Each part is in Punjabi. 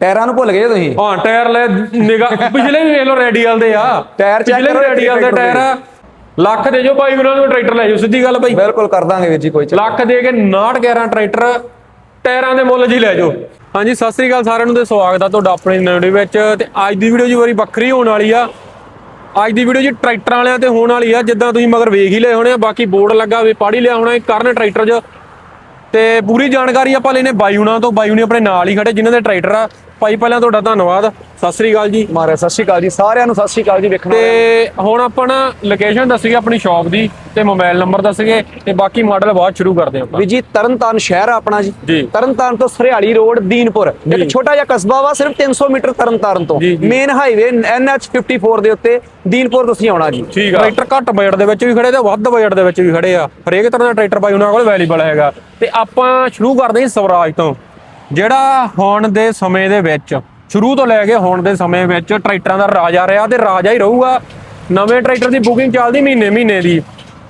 ਟਾਇਰਾਂ ਨੂੰ ਭੁੱਲ ਗਏ ਤੁਸੀਂ? ਹਾਂ ਟਾਇਰ ਲੈ ਨਿਗਾ ਪਿਛਲੇ ਵੀ ਵੇਖ ਲਓ ਰੈਡੀਅਲ ਦੇ ਆ। ਟਾਇਰ ਵੀ ਕਰੋ ਰੈਡੀਅਲ ਦੇ ਟਾਇਰ ਆ। ਲੱਖ ਦੇ ਜੋ ਭਾਈ ਉਹਨਾਂ ਨੂੰ ਟਰੈਕਟਰ ਲੈ ਜਾਓ ਸਿੱਧੀ ਗੱਲ ਭਾਈ। ਬਿਲਕੁਲ ਕਰ ਦਾਂਗੇ ਵੀਰ ਜੀ ਕੋਈ ਚੱਕਰ ਲੱਖ ਦੇ ਕੇ 69 11 ਟਰੈਕਟਰ ਟਾਇਰਾਂ ਦੇ ਮੁੱਲ ਜੀ ਲੈ ਜਾਓ। ਹਾਂਜੀ ਸਤਿ ਸ੍ਰੀ ਅਕਾਲ ਸਾਰਿਆਂ ਨੂੰ ਤੇ ਸਵਾਗਤ ਆ ਤੁਹਾਡਾ ਆਪਣੀ ਨਵੀਂ ਵੀਡੀਓ ਵਿੱਚ। ਤੇ ਅੱਜ ਦੀ ਵੀਡੀਓ ਜੀ ਵਾਰੀ ਵੱਖਰੀ ਹੋਣ ਵਾਲੀ ਆ। ਅੱਜ ਦੀ ਵੀਡੀਓ ਜੀ ਟਰੈਕਟਰਾਂ ਵਾਲਿਆਂ ਤੇ ਹੋਣ ਵਾਲੀ ਆ ਜਿੱਦਾਂ ਤੁਸੀਂ ਮਗਰ ਵੇਖ ਹੀ ਲਏ ਹੋਣੇ ਆ। ਬਾਕੀ ਬੋਰਡ ਲੱਗਾ ਵੀ ਪੜ੍ਹ ਹੀ ਲਿਆ ਹੋਣਾ ਇਹ ਕਰਨ ਟਰੈਕਟਰ 'ਚ। ਤੇ ਪੂਰੀ ਜਾਣਕਾਰੀ ਆਪਾਂ ਲੈਨੇ ਬਾਈ ਹੁਣਾਂ ਤੋਂ। ਬਾਈ ਹੁਣੀ ਆਪਣੇ ਨਾਲ ਹੀ ਖੜੇ, ਜਿਨ੍ਹਾਂ ਦੇ ਟਰੈਕਟਰ ਆ। ਭਾਈ ਪਹਿਲਾਂ ਤੁਹਾਡਾ ਧੰਨਵਾਦ। ਸਤਿ ਸ੍ਰੀ ਅਕਾਲ ਜੀ। ਮਾਰੇ ਸਤਿ ਸ਼੍ਰੀ ਅਕਾਲ ਜੀ। ਸਾਰਿਆਂ ਨੂੰ ਸਤਿ ਸ਼੍ਰੀ ਅਕਾਲ ਜੀ ਵੇਖਣਾ ਤੇ ਹੁਣ ਆਪਾਂ ਨਾ ਲੋਕੇਸ਼ਨ ਦੱਸੀਏ ਆਪਣੀ ਸ਼ਾਪ ਦੀ ਤੇ ਮੋਬਾਈਲ ਨੰਬਰ ਦੱਸੀਏ ਤੇ ਬਾਕੀ ਮਾਡਲ ਬਾਅਦ ਸ਼ੁਰੂ ਕਰਦੇ ਆਪਾਂ। ਵੀ ਜੀ ਤਰਨਤਾਰਨ ਸ਼ਹਿਰ ਆ ਆਪਣਾ ਜੀ। ਤਰਨਤਾਰਨ ਤੋਂ ਸਰਿਆਲੀ ਰੋਡ ਦੀਨਪੁਰ। ਇੱਕ ਛੋਟਾ ਜਿਹਾ ਕਸਬਾ ਵਾ ਸਿਰਫ 300 ਮੀਟਰ ਤਰਨਤਾਰਨ ਤੋਂ। ਮੇਨ ਹਾਈਵੇ NH 54 ਦੇ ਉੱਤੇ ਦੀਨਪੁਰ ਤੁਸੀਂ ਆਉਣਾ ਜੀ। ਟਰੈਕਟਰ ਘੱਟ ਬਜਟ ਦੇ ਵਿੱਚ ਵੀ ਖੜੇ ਤੇ ਵੱਧ ਬਜਟ ਦੇ ਵਿੱਚ ਵੀ ਖੜੇ ਆ। ਹਰੇਕ ਤਰ੍ਹਾਂ ਦਾ ਟਰੈਕਟਰ ਬਾਈ ਉਹਨਾਂ ਕੋਲ ਅਵੇਲੇਬਲ ਹੈਗਾ। ਤੇ ਆਪਾਂ ਸ਼ੁਰੂ ਕਰਦੇ ਹਾਂ ਸਵਰਾਜ ਤੋਂ। ਜਿਹੜਾ ਹੁਣ ਦੇ ਸਮੇਂ ਦੇ ਵਿੱਚ ਸ਼ੁਰੂ ਤੋਂ ਲੈ ਕੇ ਹੁਣ ਦੇ ਸਮੇਂ ਵਿੱਚ ਟਰੈਕਟਰਾਂ ਦਾ ਰਾਜਾ ਰਿਹਾ ਤੇ ਰਾਜਾ ਹੀ ਰਹੂਗਾ। ਨਵੇਂ ਟਰੈਕਟਰ ਦੀ ਬੁਕਿੰਗ ਚੱਲਦੀ ਮਹੀਨੇ ਮਹੀਨੇ ਦੀ।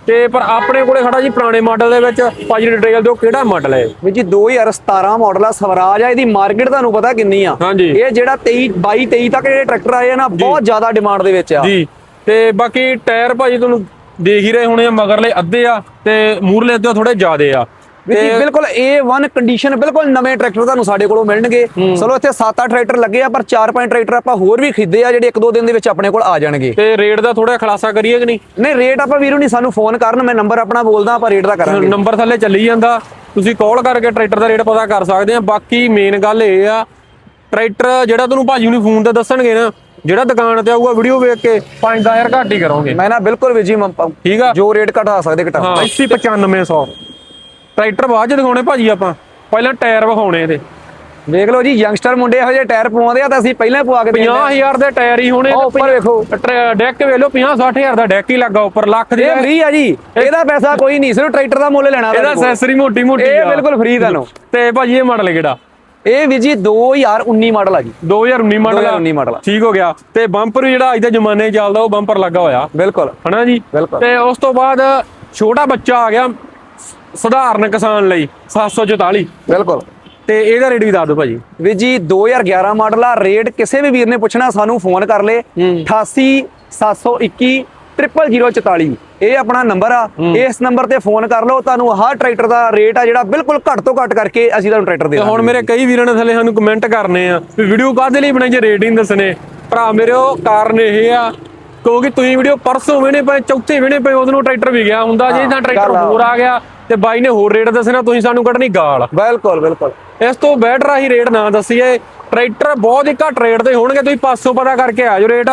ਤੇ ਪਰ ਆਪਣੇ ਕੋਲੇ ਖੜਾ ਜੀ ਪੁਰਾਣੇ ਮਾਡਲ ਦੇ ਵਿੱਚ ਭਾਜੀ ਡਿਟੇਲ ਦਿਓ ਕਿਹੜਾ ਮਾਡਲ ਹੈ? ਵੀ ਜੀ 2017 ਮਾਡਲ ਆ ਸਵਰਾਜ ਆ ਇਹਦੀ ਮਾਰਕੀਟ ਤੁਹਾਨੂੰ ਪਤਾ ਕਿੰਨੀ ਆ। ਹਾਂਜੀ। ਇਹ ਜਿਹੜਾ 23 22 23 ਤੱਕ ਜਿਹੜੇ ਟਰੈਕਟਰ ਆਏ ਆ ਨਾ ਬਹੁਤ ਜ਼ਿਆਦਾ ਡਿਮਾਂਡ ਦੇ ਵਿੱਚ ਆ। ਜੀ। ਤੇ ਬਾਕੀ ਟਾਇਰ ਭਾਜੀ ਤੁਹਾਨੂੰ ਦੇਖ ਹੀ ਰਹੇ ਹੋਣੇ ਆ ਮਗਰਲੇ ਅੱਧੇ ਆ ਤੇ ਮੂਰਲੇ ਅੱਧੇ ਥੋੜੇ ਜ਼ਿਆਦੇ ਆ। ਵੀ ਬਿਲਕੁਲ A1 ਕੰਡੀਸ਼ਨ ਬਿਲਕੁਲ ਨਵੇਂ ਟਰੈਕਟਰ ਤੁਹਾਨੂੰ ਸਾਡੇ ਕੋਲੋਂ ਮਿਲਣਗੇ। ਚਲੋ ਇੱਥੇ 7-8 ਟਰੈਕਟਰ ਲੱਗੇ ਆ ਪਰ 4-5 ਟਰੈਕਟਰ ਆਪਾਂ ਹੋਰ ਵੀ ਖਰੀਦੇ ਆ ਜਿਹੜੇ 1-2 ਦਿਨ ਦੇ ਵਿੱਚ ਆਪਣੇ ਕੋਲ ਆ ਜਾਣਗੇ। ਤੇ ਰੇਟ ਦਾ ਥੋੜਾ ਖਲਾਸਾ ਕਰੀਏ ਕਿ ਨਹੀਂ? ਨਹੀਂ ਰੇਟ ਆਪਾਂ ਵੀਰੋ ਨਹੀਂ ਸਾਨੂੰ ਫੋਨ ਕਰਨ ਮੈਂ ਨੰਬਰ ਆਪਣਾ ਬੋਲਦਾ ਆਪਾਂ ਰੇਟ ਦਾ ਕਰਾਂਗੇ। ਨੰਬਰ ਥੱਲੇ ਚੱਲੀ ਜਾਂਦਾ। ਤੁਸੀਂ ਕਾਲ ਕਰਕੇ ਟਰੈਕਟਰ ਦਾ ਰੇਟ ਪਤਾ ਕਰ ਸਕਦੇ ਆ। ਬਾਕੀ ਮੇਨ ਗੱਲ ਇਹ ਆ ਟਰੈਕਟਰ ਜਿਹੜਾ ਤੁਹਾਨੂੰ ਭਾਜੀ ਨੂੰ ਫੋਨ ਤੇ ਦੱਸਣਗੇ ਨਾ ਜਿਹੜਾ ਦੁਕਾਨ ਤੇ ਆਊਗਾ ਵੀਡੀਓ ਵੇਖ ਕੇ 5000 ਘੱਟ ਹੀ ਕਰੋਗੇ। ਮੈਂ ਨਾ ਬਿਲਕੁਲ ਵੀ ਜੀ ਠੀਕ ਆ? ਜੋ ਰੇਟ ਘਟਾ ਸਕਦੇ ਘਟਾ। ਹਾਂ। 80 9500 ਟਰੈਕਟਰ ਬਾਅਦ ਚ ਦਿਖਾਉਣੇ ਭਾਜੀ ਆਪਾਂ। ਪਹਿਲਾਂ ਟਾਇਰ ਵਿਖਾਉਣੇ ਇਹਦੇ। ਵੇਖ ਲਓ ਜੀ ਯੰਗਸਟਰ ਮੁੰਡੇ ਇਹੋ ਜਿਹੇ ਟਾਇਰ ਪਵਾਉਂਦੇ ਆ ਤਾਂ ਅਸੀਂ ਪਹਿਲਾਂ ਪਵਾ ਕੇ ਦਿੰਦੇ ਆ। 50000 ਦੇ ਟਾਇਰ ਹੀ ਹੋਣੇ ਉੱਪਰ ਵੇਖੋ। ਡੈਕ ਵੇਖ ਲਓ 50 60000 ਦਾ ਡੈਕ ਹੀ ਲੱਗਾ ਉੱਪਰ ਲੱਖ ਦੀ ਇਹ ਫ੍ਰੀ ਆ ਜੀ। ਇਹਦਾ ਪੈਸਾ ਕੋਈ ਨਹੀਂ ਸਿਰਫ ਟਰੈਕਟਰ ਦਾ ਮੁੱਲ ਲੈਣਾ ਇਹਦਾ। ਅਸੈਸਰੀ ਮੋਟੀ ਮੋਟੀ ਇਹ। ਬਿਲਕੁਲ free ਤੁਹਾਨੂੰ। ਤੇ ਭਾਜੀ ਇਹ ਮਾਡਲ ਕਿਹੜਾ? ਇਹ ਵੀ ਜੀ 2019 ਮਾਡਲ ਆ ਜੀ। 2019 ਮਾਡਲ 2019 ਮਾਡਲ। ਠੀਕ ਹੋ ਗਿਆ। ਤੇ ਬੰਪਰ ਵੀ ਜਿਹੜਾ ਅੱਜ ਦੇ ਜ਼ਮਾਨੇ 'ਚ ਚੱਲਦਾ ਉਹ ਬੰਪਰ ਲੱਗਾ ਹੋਇਆ। ਬਿਲਕੁਲ। ਹਨਾ ਜੀ? ਬਿਲਕੁਲ। ਤੇ ਉਸ ਤੋਂ ਬਾਅਦ ਛੋਟਾ ਬੱਚਾ ਆ ਗਿਆ। ਸਧਾਰਨ ਕਿਸਾਨ ਲਈ 744 ਬਿਲਕੁਲ। ਤੇ ਇਹਦਾ ਰੇਟ ਵੀ ਦੱਸ ਦਿਓ ਭਾਜੀ। ਵੀ ਜੀ 2011 ਮਾਡਲ ਆ ਰੇਟ ਕਿਸੇ ਵੀ ਵੀਰ ਨੇ ਪੁੱਛਣਾ ਸਾਨੂੰ ਫੋਨ ਕਰ ਲੇ। 88 721 00044 ਇਹ ਆਪਣਾ ਨੰਬਰ ਆ। ਇਸ ਨੰਬਰ ਤੇ ਫੋਨ ਕਰ ਲਓ ਤੁਹਾਨੂੰ ਹਰ ਟਰੈਕਟਰ ਦਾ ਰੇਟ ਆ ਜਿਹੜਾ ਬਿਲਕੁਲ ਘੱਟ ਤੋਂ ਘੱਟ ਕਰਕੇ ਅਸੀਂ ਤੁਹਾਨੂੰ ਟਰੈਕਟਰ ਦੇ ਹੁਣ ਮੇਰੇ ਕਈ ਵੀਰਾਂ ਨੇ ਥੱਲੇ ਸਾਨੂੰ ਕਮੈਂਟ ਕਰਨੇ ਆ ਵੀ ਵੀਡੀਓ ਕਾਹਦੇ ਲਈ ਬਣਾਈ ਜੇ ਰੇਟ ਹੀ ਨਹੀਂ ਦੱਸਣੇ। ਭਰਾ ਮੇਰੇ ਉਹ ਕਾਰਨ ਇਹ ਆ ਕਿਉਂਕਿ ਤੁਸੀਂ ਵੀਡੀਓ ਪਰਸੋਂ ਵੇਣੇ ਪਏ ਚੌਥੇ ਵੇਣੇ ਪਏ ਉਹਦੋਂ ਟਰੈਕਟਰ ਵੀ ਗਿਆ ਹੁੰਦਾ ਜੇ ਤਾਂ ਟਰੈਕਟਰ। ਹੋਰ ਆ ਗਿਆ। ਤੇ ਬਾਈ ਨੇ ਹੋਰ ਰੇਟ ਦੱਸਣਾ ਤੁਸੀਂ ਸਾਨੂੰ ਕੱਢਣੀ ਗਾਲ। ਬਿਲਕੁਲ ਬਿਲਕੁਲ। ਇਸ ਤੋਂ ਬੈਟਰ ਆਹੀ ਰੇਟ ਨਾ ਦੱਸੀਏ। ਟਰੈਕਟਰ ਬਹੁਤ ਹੀ ਘੱਟ ਰੇਟ ਤੇ ਹੋਣਗੇ ਤੁਸੀਂ 500 ਪਤਾ ਕਰਕੇ ਆ ਜਾਓ ਰੇਟ।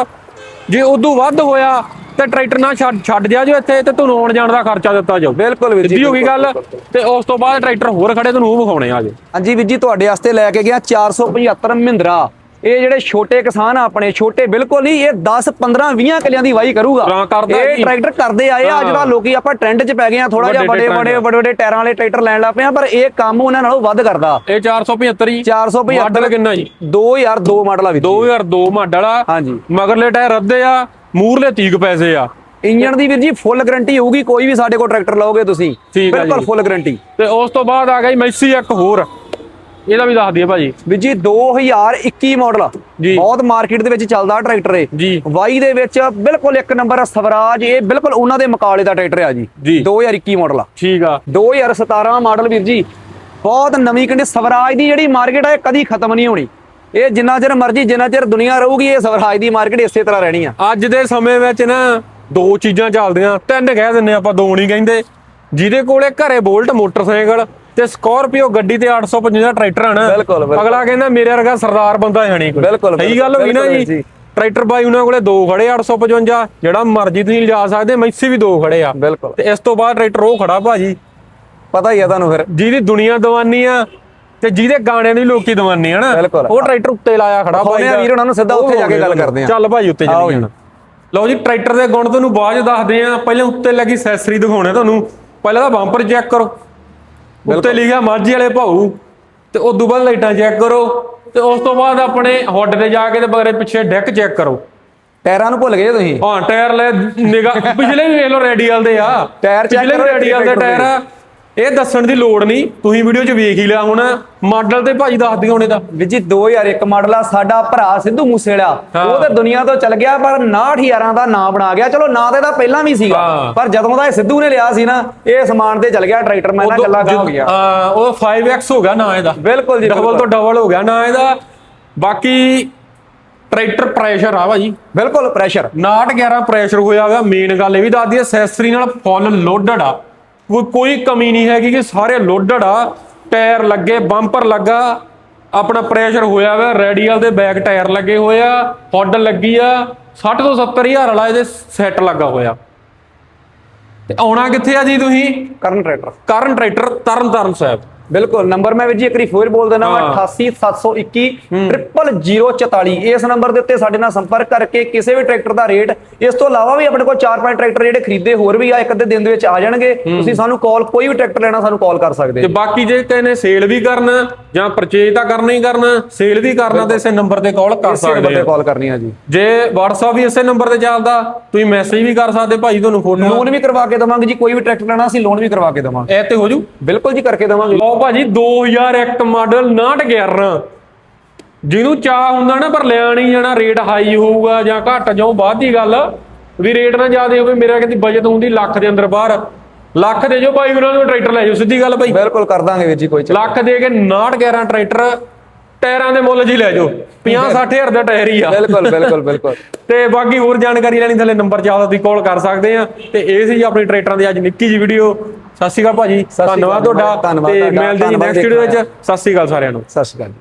ਜੇ ਉਦੋਂ ਵੱਧ ਹੋਇਆ ਤੇ ਟਰੈਕਟਰ ਨਾ ਛੱਡ ਛੱਡ ਜਾ ਜੋ ਇੱਥੇ ਤੇ ਤੁਹਾਨੂੰ ਆਉਣ ਜਾਣ ਦਾ ਖਰਚਾ ਦਿੱਤਾ ਜਾਓ ਬਿਲਕੁਲ ਵੀਰ ਜੀ ਸਿੱਧੀ ਹੋ ਗਈ ਗੱਲ। ਤੇ ਉਸ ਤੋਂ ਬਾਅਦ ਟਰੈਕਟਰ ਹੋਰ ਖੜੇ ਤੁਹਾਨੂੰ ਉਹ ਵਿਖਾਉਣੇ ਆ ਜੇ ਹਾਂਜੀ ਵੀਰ ਜੀ ਤੁਹਾਡੇ ਵਾਸਤੇ ਲੈ ਕੇ ਗਿਆ 475 ਮਹਿੰਦਰਾ। ਇਹ ਜਿਹੜੇ ਛੋਟੇ ਕਿਸਾਨ ਆ ਆਪਣੇ ਛੋਟੇ ਬਿਲਕੁਲ ਨਹੀਂ ਇਹ 10 15 20 ਕਿਲਿਆਂ ਦੀ ਵਾਈ ਕਰੂਗਾ ਇਹ। ਟਰੈਕਟਰ ਕਰਦੇ ਆਏ ਆ। ਜਿਹੜਾ ਲੋਕੀ ਆਪਾਂ ਟ੍ਰੈਂਡ 'ਚ ਪੈ ਗਏ ਆ ਥੋੜਾ ਜਿਹਾ ਵੱਡੇ ਵੱਡੇ ਵੱਡੇ। ਵੱਡੇ ਟਾਇਰਾਂ ਵਾਲੇ ਟਰੈਕਟਰ ਲੈਣ ਲੱਗ ਪਏ ਆ ਪਰ ਇਹ ਕੰਮ ਉਹਨਾਂ ਨਾਲੋਂ ਵੱਧ ਕਰਦਾ ਇਹ 475 ਹੀ 475 ਮਾਡਲ ਕਿੰਨਾ ਜੀ 2002 ਮਾਡਲ ਆ ਜੀ 2002 ਮਾਡਲ ਆ ਹਾਂਜੀ। ਮਗਰਲੇ ਟਾਇਰ ਅੱਧੇ ਆ ਮੂਰਲੇ 30 ਪੈਸੇ ਆ ਇੰਜਨ ਦੀ ਵੀਰ ਜੀ ਫੁੱਲ ਗਾਰੰਟੀ ਹੋਊਗੀ ਕੋਈ ਵੀ ਸਾਡੇ ਕੋਲ ਟਰੈਕਟਰ ਲਓਗੇ ਤੁਸੀਂ ਬਿਲਕੁਲ। ਫੁੱਲ ਗਾਰੰਟੀ ਤੇ ਉਸ ਤੋਂ ਬਾਅਦ ਆ ਗਈ ਮੈਸੀ ਇੱਕ ਹੋਰ ਇਹਦਾ ਵੀ ਦੱਸ ਦਈਏ ਭਾਜੀ। ਵੀਰ ਜੀ 2021 ਮਾਡਲ ਜੀ। ਬਹੁਤ ਮਾਰਕੀਟ ਦੇ ਵਿੱਚ ਚੱਲਦਾ ਟਰੈਕਟਰ ਇਹ। ਜੀ। ਵਾਈ ਦੇ ਵਿੱਚ ਬਿਲਕੁਲ ਇੱਕ ਨੰਬਰ ਆ ਸਵਰਾਜ ਇਹ ਬਿਲਕੁਲ ਉਹਨਾਂ ਦੇ ਮੁਕਾਬਲੇ ਦਾ ਟਰੈਕਟਰ ਆ ਜੀ। ਜੀ। 2021 ਮਾਡਲ ਆ। ਠੀਕ ਆ। 2017 ਮਾਡਲ ਵੀਰ ਜੀ ਬਹੁਤ ਨਵੀਂ ਕੰਡੀ ਸਵਰਾਜ ਦੀ ਜਿਹੜੀ ਮਾਰਕੀਟ ਆ ਇਹ ਕਦੀ ਖਤਮ ਨਹੀਂ ਹੋਣੀ। ਇਹ ਜਿੰਨਾ ਚਿਰ ਮਰਜ਼ੀ ਜਿੰਨਾ ਚਿਰ ਦੁਨੀਆ ਰਹੂਗੀ ਇਹ ਸਵਰਾਜ ਦੀ ਮਾਰਕੀਟ ਇਸੇ ਤਰ੍ਹਾਂ ਰਹਿਣੀ ਆ। ਅੱਜ ਦੇ ਸਮੇਂ ਵਿੱਚ ਨਾ ਦੋ ਚੀਜ਼ਾਂ ਚੱਲਦੀਆਂ। ਤਿੰਨ ਕਹਿ ਦਿੰਨੇ ਆਪਾਂ ਦੋ ਨਹੀਂ ਕਹਿੰਦੇ। ਜਿਹਦੇ ਕੋਲੇ ਘਰੇ ਬੋਲਟ ਮੋਟਰਸਾਈਕਲ ਤੇ ਸਕਾਰਪੀਓ ਗੱਡੀ ਤੇ 855 ਟਰੈਕਟਰ ਹਨ। ਅਗਲਾ ਕਹਿੰਦਾ ਮੇਰੇ ਵਰਗਾ ਸਰਦਾਰ ਬੰਦਾ ਹੈ ਨਹੀਂ ਕੋਈ। ਬਿਲਕੁਲ, ਸਹੀ ਗੱਲ ਹੋਈ ਨਾ ਜੀ। ਟਰੈਕਟਰ ਬਾਈ ਉਹਨਾਂ ਕੋਲੇ ਦੋ ਖੜੇ 855 ਜਿਹੜਾ ਮਰਜ਼ੀ ਤੁਸੀਂ ਲਿਜਾ ਸਕਦੇ ਮੈਸੀ ਵੀ ਦੋ ਖੜੇ ਆ। ਬਿਲਕੁਲ। ਤੇ ਇਸ ਤੋਂ ਬਾਅਦ ਟਰੈਕਟਰ ਉਹ ਖੜਾ ਭਾਜੀ। ਪਤਾ ਹੀ ਆ ਤੁਹਾਨੂੰ ਫਿਰ। ਜਿਹਦੀ ਦੁਨੀਆ ਦੀਵਾਨੀ ਆ ਤੇ ਜਿਹਦੇ ਗਾਣਿਆਂ ਦੀ ਲੋਕੀ ਦੀਵਾਨੀ ਆ ਨਾ। ਉਹ ਟਰੈਕਟਰ ਉੱਤੇ ਲਾਇਆ ਖੜਾ ਦਿਖਾਉਂਦੇ ਆ ਵੀਰ ਉਹਨਾਂ ਨੂੰ ਸਿੱਧਾ ਉੱਥੇ ਜਾ ਕੇ ਗੱਲ ਕਰਦੇ ਆ। ਚੱਲ ਭਾਈ ਉੱਤੇ ਆਓ ਚੱਲੀ ਜੀ। ਜਾਣਾ ਲਓ ਜੀ ਟਰੈਕਟਰ ਦੇ ਗੁਣ ਤੁਹਾਨੂੰ ਬਾਅਦ ਦੱਸਦੇ ਆ। ਪਹਿਲਾਂ ਉੱਤੇ ਲੱਗੀ ਸੈਸਰੀ ਦਿਖਾਉਣੇ ਤੁਹਾਨੂੰ। ਪਹਿਲਾਂ ਤਾਂ ਬੰਪਰ ਚੈੱਕ ਕਰੋ। ਉੱਤੇ ਲਿਖਿਆ ਮਾਝੀ ਵਾਲੇ ਭਾਊ। ਤੇ ਉਸ ਤੋਂ ਬਾਅਦ ਲਾਈਟਾਂ ਚੈੱਕ ਕਰੋ। ਤੇ ਉਸ ਤੋਂ ਬਾਅਦ ਆਪਣੇ ਹੁੱਡ ਤੇ ਜਾ ਕੇ ਤੇ ਬਗਰੇ ਪਿੱਛੇ ਡੈਕ ਚੈੱਕ ਕਰੋ। ਟਾਇਰਾਂ ਨੂੰ ਭੁੱਲ ਗਏ ਤੁਸੀਂ? ਹਾਂ ਟਾਇਰ ਲੈ ਨਿਗਾ ਪਿਛਲੇ ਵੀ ਵੇਖ ਲਓ ਰੈਡੀਅਲ ਦੇ ਆ। ਟਾਇਰ ਵੀ ਕਰੋ ਰੈਡੀਅਲ ਦੇ ਟਾਇਰ ਆ। ਇਹ ਦੱਸਣ ਦੀ ਲੋੜ ਨਹੀਂ ਤੁਸੀਂ ਵੀਡੀਓ 'ਚ ਵੇਖ ਹੀ ਲਿਆ ਹੁਣ। ਮਾਡਲ ਤੇ ਭਾਜੀ ਦੱਸ ਦਿਓ ਹੁਣ ਇਹਦਾ ਵੀਰ ਜੀ 2001 ਮਾਡਲ ਆ ਸਾਡਾ ਭਰਾ ਸਿੱਧੂ ਮੂਸੇਵਾਲਾ। ਉਹ ਤੇ ਦੁਨੀਆ ਤੋਂ ਚਲ ਗਿਆ ਪਰ 69000 ਦਾ ਨਾਂ ਬਣਾ ਗਿਆ। ਚਲੋ ਨਾਂ ਤੇ ਇਹਦਾ ਪਹਿਲਾਂ ਵੀ ਸੀਗਾ। ਪਰ ਜਦੋਂ ਦਾ ਇਹ ਸਿੱਧੂ ਨੇ ਲਿਆ ਸੀ ਨਾ ਇਹ ਸਮਾਨ ਤੇ ਚਲ ਗਿਆ ਟਰੈਕਟਰ। ਮੈਂ ਨਾ ਗੱਲਾਂ ਹੋ ਗਿਆ ਹਾਂ ਉਹ 5x ਹੋ ਗਿਆ ਨਾ ਇਹਦਾ। ਬਿਲਕੁਲ ਜੀ ਡਬਲ। ਤੋਂ ਡਬਲ ਹੋ ਗਿਆ ਨਾ ਇਹਦਾ। ਬਾਕੀ ਟਰੈਕਟਰ ਪ੍ਰੈਸ਼ਰ ਆ ਭਾਜੀ। ਬਿਲਕੁਲ ਪ੍ਰੈਸ਼ਰ 911 ਪ੍ਰੈਸ਼ਰ ਹੋਇਆ ਮੇਨ ਗੱਲ ਇਹ ਵੀ ਦੱਸਦੀ ਹੈ ਐਕਸੈਸਰੀ ਨਾਲ ਫੁੱਲ ਲੋਡਡ ਆ। ਕੋਈ ਕੋਈ ਕਮੀ ਨਹੀਂ ਹੈਗੀ ਕਿ ਸਾਰੇ ਲੋਡਡ ਆ ਟਾਇਰ ਲੱਗੇ ਬੰਪਰ ਲੱਗਾ ਆਪਣਾ ਪ੍ਰੈਸ਼ਰ ਹੋਇਆ ਹੋਇਆ ਰੈਡੀਅਲ ਦੇ ਬੈਕ ਟਾਇਰ ਲੱਗੇ ਹੋਏ ਆ ਹੁੱਡ ਲੱਗੀ ਆ 60 ਤੋਂ 70 ਹਜ਼ਾਰ ਵਾਲਾ ਇਹਦੇ ਸੈੱਟ ਲੱਗਾ ਹੋਇਆ। ਤੇ ਆਉਣਾ ਕਿੱਥੇ ਆ ਜੀ ਤੁਸੀਂ? ਕਰਨ ਟਰੈਕਟਰ ਕਰਨ ਟਰੈਕਟਰ ਤਰਨ ਤਾਰਨ ਸਾਹਿਬ। ਬਿਲਕੁਲ ਨੰਬਰ ਮੈਂ ਵੀਰ ਜੀ ਇੱਕ ਵਾਰੀ ਫੇਰ ਬੋਲ ਦੇਣਾ ਵਾ ਹਾਂ। 88721 0044 ਇਸ ਨੰਬਰ ਦੇ ਉੱਤੇ ਸਾਡੇ ਨਾਲ ਸੰਪਰਕ ਕਰਕੇ ਕਿਸੇ ਵੀ ਟਰੈਕਟਰ ਦਾ ਰੇਟ ਇਸ ਤੋਂ ਇਲਾਵਾ ਵੀ ਆਪਣੇ ਕੋਲ 4-5 ਟਰੈਕਟਰ ਜਿਹੜੇ ਖਰੀਦੇ ਹੋਰ ਵੀ ਆ ਇੱਕ ਅੱਧੇ ਦਿਨ ਦੇ ਵਿੱਚ ਆ ਜਾਣਗੇ। ਤੁਸੀਂ ਸਾਨੂੰ ਕਾਲ ਕੋਈ ਵੀ ਟਰੈਕਟਰ ਲੈਣਾ ਸਾਨੂੰ ਕਾਲ ਕਰ ਸਕਦੇ ਤੇ ਬਾਕੀ ਜੇ ਨੇ ਸੇਲ ਵੀ ਕਰਨਾ ਜਾਂ ਪਰਚੇਜ ਤਾਂ ਕਰਨਾ ਹੀ ਕਰਨਾ ਸੇਲ ਵੀ ਕਰਨਾ ਤੇ ਇਸੇ ਨੰਬਰ ਤੇ ਕਾਲ ਕਰ ਇਸੇ ਨੰਬਰ ਸਕਦੇ ਤੇ ਕਾਲ ਕਰਨੀ ਆ ਜੀ। ਜੇ WhatsApp ਵੀ ਇਸੇ ਨੰਬਰ ਤੇ ਚੱਲਦਾ ਤੁਸੀਂ ਮੈਸੇਜ ਵੀ ਕਰ ਸਕਦੇ ਭਾਈ ਤੁਹਾਨੂੰ ਫੋਟੋ ਲੋਨ ਵੀ ਕਰਵਾ ਕੇ ਦਵਾਂਗੇ ਜੀ ਕੋਈ ਵੀ ਟਰੈਕਟਰ ਲੈਣਾ ਅਸੀਂ ਲੋਨ ਵੀ ਕਰਵਾ ਕੇ ਦਵਾਂਗੇ। ਇਹ ਤੇ ਹੋ ਜੂ। ਬਿਲਕੁਲ ਜੀ ਕਰਕੇ ਦਵਾਂਗੇ। ਲਓ ਭਾਜੀ 2001 ਮਾਡਲ 911 ਜਿਹਨੂੰ ਚਾਹ ਹੁੰਦਾ ਨਾ ਪਰ ਲਿਆ ਨਹੀਂ ਜਾਣਾ ਰੇਟ ਹਾਈ ਹੋਊਗਾ ਜਾਂ ਘੱਟ ਜਾਉ ਬਾਅਦ ਦੀ ਗੱਲ। ਵੀ ਰੇਟ ਨਾ ਜ਼ਿਆਦਾ ਹੋਵੇ ਮੇਰਾ ਕਹਿੰਦੀ ਬਜਟ ਹੁੰਦੀ ਲੱਖ ਦੇ ਅੰਦਰ ਬਾਹਰ। ਲੱਖ ਦੇ ਜੋ ਭਾਈ ਉਹਨਾਂ ਨੂੰ ਟਰੈਕਟਰ ਲੈ ਜਾਓ ਸਿੱਧੀ ਗੱਲ ਭਾਈ। ਬਿਲਕੁਲ ਕਰ ਦਾਂਗੇ ਵੀਰ ਜੀ ਕੋਈ ਚੱਕਰ ਲੱਖ ਦੇ ਕੇ 911 ਟਰੈਕਟਰ ਟਾਇਰਾਂ ਦੇ ਮੁੱਲ ਜੀ ਲੈ ਜਾਓ। 50 60000 ਦਾ ਟਾਇਰ ਹੀ ਆ। ਬਿਲਕੁਲ ਬਿਲਕੁਲ ਬਿਲਕੁਲ। ਤੇ ਬਾਕੀ ਹੋਰ ਜਾਣਕਾਰੀ ਲੈਣੀ ਥੱਲੇ ਨੰਬਰ ਚੱਲਦਾ ਤੁਸੀਂ ਕਾਲ ਕਰ ਸਕਦੇ ਆ। ਤੇ ਇਹ ਸੀ ਆਪਣੀ ਟਰੈਕਟਰਾਂ ਦੀ ਅੱਜ ਨਿੱਕੀ ਜੀ ਵੀਡੀਓ ਸਤਿ ਸ਼੍ਰੀ ਅਕਾਲ ਭਾਜੀ ਧੰਨਵਾਦ ਤੁਹਾਡਾ ਤੇ ਮਿਲਦੇ ਜੀ ਨੈਕਸਟ ਵੀਡੀਓ ਵਿੱਚ। ਸਤਿ ਸ਼੍ਰੀ ਅਕਾਲ ਸਾਰਿਆਂ ਨੂੰ। ਸਤਿ ਸ਼੍ਰੀ ਅਕਾਲ